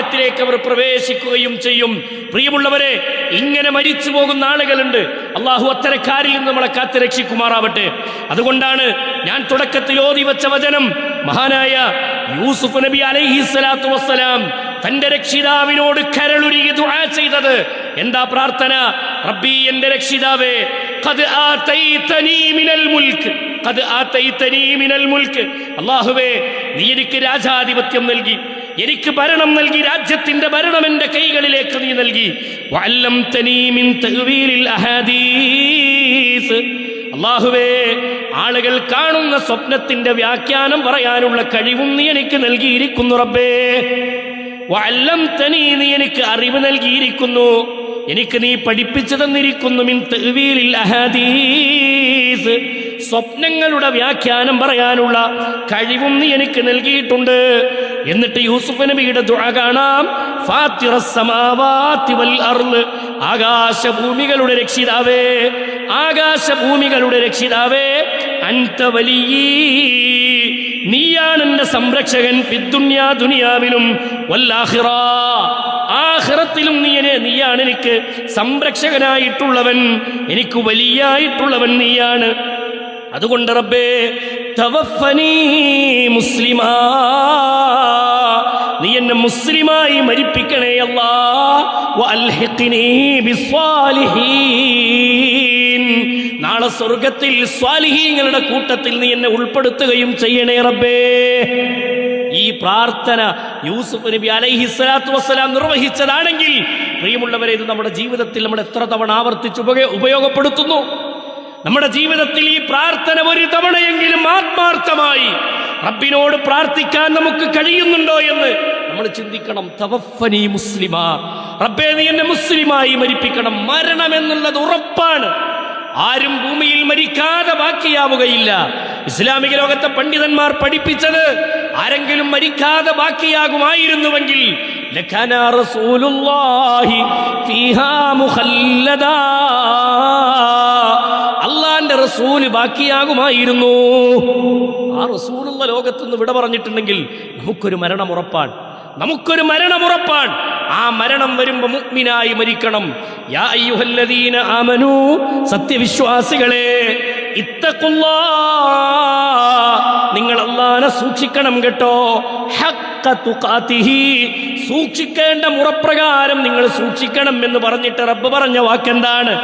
ഭാഗ്യത്തിലേക്ക് അവർ പ്രവേശിക്കുകയും ചെയ്യും. പ്രിയമുള്ളവരെ ഇങ്ങനെ മരിച്ചു പോകുന്ന ആളുകളുണ്ട്. അള്ളാഹു അത്തരക്കാരിൽ നിന്ന് നമ്മളെ കാത്തു രക്ഷിക്കുമാറാവട്ടെ. അതുകൊണ്ടാണ് ഞാൻ തുടക്കത്തിൽ ഓതി വെച്ച വചനം മഹാനായ യൂസുഫ് നബി അലൈഹി സ്വലാത്തു വസ്സലാം തന്റെ രക്ഷിതാവിനോട് കരളുരുകി ദുആ ചെയ്തത്. എന്താ പ്രാർത്ഥന? റബ്ബി എന്റെ രക്ഷിതാവേ ഖദ് ആതൈതനീ മിനൽ മുൽക്ക് ഖദ് ആതൈതനീ മിനൽ മുൽക്ക്. അല്ലാഹുവേ നീ എനിക്ക് രാജാധിപത്യം നൽകി. എനിക്ക് ഭരണം നൽകി രാജ്യത്തിന്റെ ഭരണം എന്റെ കൈകളിലേക്ക് നീ നൽകി. വല്ലം തനീമിൻ അഹാദീസ്. അള്ളാഹുവേ ആളുകൾ കാണുന്ന സ്വപ്നത്തിന്റെ വ്യാഖ്യാനം പറയാനുള്ള കഴിവും നീ എനിക്ക് നൽകിയിരിക്കുന്നു റബ്ബേ. വല്ലം തനി നീ എനിക്ക് അറിവ് നൽകിയിരിക്കുന്നു. എനിക്ക് നീ പഠിപ്പിച്ചു തന്നിരിക്കുന്നു മിൻ അഹദീസ്. സ്വപ്നങ്ങളുടെ വ്യാഖ്യാനം പറയാനുള്ള കഴിവും നീ എനിക്ക് നൽകിയിട്ടുണ്ട്. എന്നിട്ട് യൂസുഫ് നബിയുടെ ദുആ കാണാം. വൽ ആകാശഭൂമികളുടെ രക്ഷിതാവേ ആകാശഭൂമികളുടെ രക്ഷിതാവേ അൻത വലിയീ. നീയാണ് എന്റെ സംരക്ഷകൻ ഫിദ്ദുന്യാ ദുനിയാവിലും വല്ലാഹിറ. ആഹിറത്തിലും നീ എന്നെ നീയാണ് എനിക്ക് സംരക്ഷകനായിട്ടുള്ളവൻ എനിക്ക് വലിയായിട്ടുള്ളവൻ നീയാണ്. അതുകൊണ്ട് റബ്ബേ തവഫനീ മുസ്ലിമാ. എന്നെ മുസ്ലിമായി മരിപ്പിക്കണേ അല്ലാ. നാളെ സ്വർഗത്തിൽ സ്വാലിഹീങ്ങളുടെ കൂട്ടത്തിൽ നീ എന്നെ ഉൾപ്പെടുത്തുകയും ചെയ്യണേ റബ്ബേ. ഈ പ്രാർത്ഥന യൂസുഫ് നബി അലൈഹി സ്വലാത്തു വസ്സലാം നിർവഹിച്ചതാണെങ്കിൽ പ്രിയമുള്ളവരെ ഇത് നമ്മുടെ ജീവിതത്തിൽ നമ്മൾ എത്ര തവണ ആവർത്തിച്ച് ഉപയോഗപ്പെടുത്തുന്നു. നമ്മുടെ ജീവിതത്തിൽ ഈ പ്രാർത്ഥന ഒരു തവണയെങ്കിലും ആത്മാർത്ഥമായി റബ്ബിനോട് പ്രാർത്ഥിക്കാൻ നമുക്ക് കഴിയുന്നുണ്ടോ എന്ന് നമ്മൾ ചിന്തിക്കണം തവഫനി മുസ്ലിമ. റബ്ബേ നീ എന്നെ മുസ്ലിമായി മരിപ്പിക്കണം. മരണം എന്നുള്ളത് ഉറപ്പാണ്. ആരും ഭൂമിയിൽ മരിക്കാതെ ബാക്കിയാവുകയില്ല. ഇസ്ലാമിക ലോകത്തെ പണ്ഡിതന്മാർ പഠിപ്പിച്ചത് ആരെങ്കിലും മരിക്കാതെ ബാക്കിയാകുമായിരുന്നുവെങ്കിൽ അള്ളാന്റെ റസൂൽ ബാക്കിയാകുമായിരുന്നു. ആ റസൂലുള്ള ലോകത്തുനിന്ന് വിട പറഞ്ഞിട്ടുണ്ടെങ്കിൽ നമുക്കൊരു മരണം ഉറപ്പാണ്. നമുക്കൊരു മരണം ഉറപ്പാണ്. ആ മരണം വരുമ്പോ മുക്മിനായി മരിക്കണം. യാ അയ്യുഹല്ലദീന ആമനു സത്യവിശ്വാസികളെ ഇത്തക്കുള്ള നിങ്ങൾ അള്ളാനെ സൂക്ഷിക്കണം കേട്ടോ. സൂക്ഷിക്കേണ്ട മുറപ്രകാരം നിങ്ങൾ സൂക്ഷിക്കണം എന്ന് പറഞ്ഞിട്ട് റബ്ബ് പറഞ്ഞ വാക്കെന്താണ്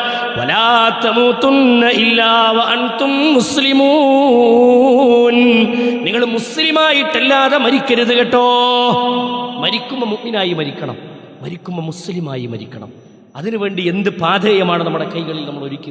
മുസ്ലിമൂൻ. നിങ്ങൾ മുസ്ലിമായിട്ടല്ലാതെ മരിക്കരുത് കേട്ടോ. മരിക്കുമ്പോൾ മുഗ്മിനായി മരിക്കണം മരിക്കുമ്പോൾ മുസ്ലിമായി മരിക്കണം അതിനുവേണ്ടി എന്ത് പാധേയമാണ് നമ്മുടെ കൈകളിൽ നമ്മൾ ഒരുക്കി?